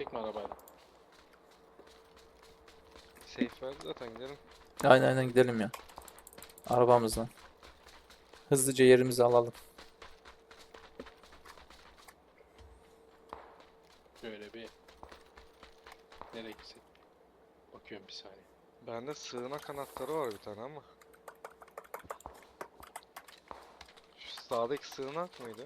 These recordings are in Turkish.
Gitsek mi arabayla? Safe verdi zaten gidelim. Aynen aynen gidelim ya. Arabamızla. Hızlıca yerimizi alalım. Böyle bir... Nereye gitsek? Bakıyorum bir saniye. Bende sığınak kanatları var bir tane ama. Şu sağdaki sığınak mıydı?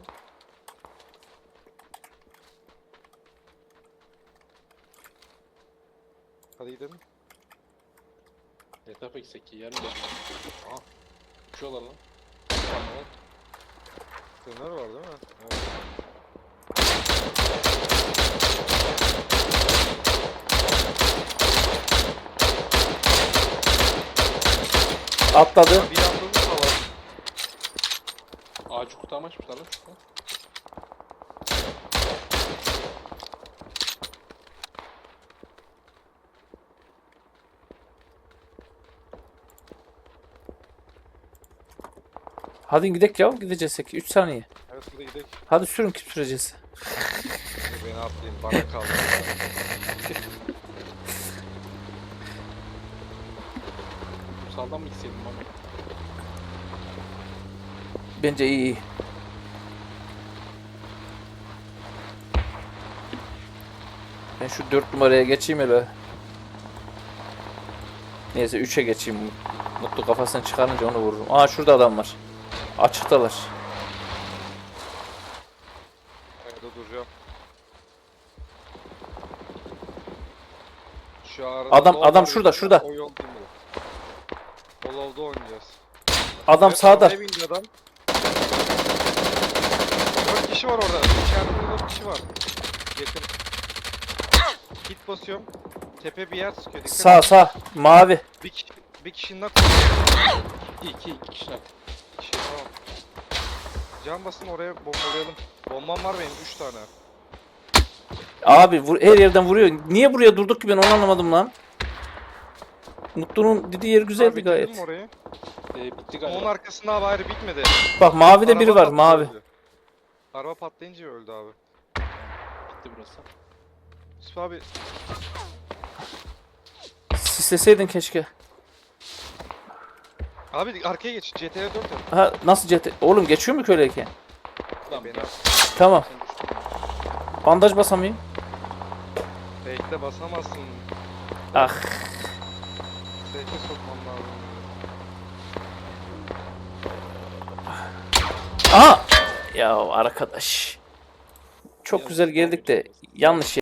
Hadi gidelim. Ne tarafa gitsek ki? Yarın da. Aha. Uçuyorlar lan. Tamam. Sığınar var değil mi? Evet. Atladı. Ha, bir atladı falan. Ağacı kurtarma açmışlar lan şurada. Hadi gidelim ya gideceğiz 3 saniye. Evet hadi gidelim. Hadi sürün kim süreceğiz? Beni atlayın bana kaldı. Kumsaldan mı gitseydim baba? Bence iyi iyi. Ben şu 4 numaraya geçeyim hele. Neyse 3'e geçeyim. Mutlu kafasını çıkarınca onu vururum. Aa şurada adam var. Açıktalar. Orada duracağım. Şu arada Adam- adam var şurada, bir şurada. tane, O yol değil mi? O lolda oynayacağız. Adam Evet, sağda. arabaya bindi adam. 4 kişi var orada. İçeride 4 kişi var. Yakın. Hit basıyorum. Tepe bir yer sıkıyor. Dikkat Sağ sağ. Mavi. Bir, kişi, bir kişinin nak İki, iki, iki kişiler. kişi tamam. Can basın oraya bombalayalım. Bombam var benim 3 tane. Abi vur, her yerden vuruyor. Niye buraya durduk ki ben onu anlamadım lan. Mutlu'nun dediği yer güzeldi Abi, gayet. Ee, bitti Onun galiba. arkasında abi ayrı bitmedi. Bak mavide biri Araba var mavi. öldü. Araba patlayınca öldü abi. Bitti burası. Yusuf abi Sisleseydin keşke. Abi arkaya geç. CTR 4 at. Ha nasıl CT? Oğlum geçiyor mu köyleyken? Lan Beni ben- Tamam. sen düştün. Bandaj basamayayım. Bekle basamazsın. Ah. Safe'e sokmam lazım. Aha. Ya arkadaş. Çok güzel geldik de yanlış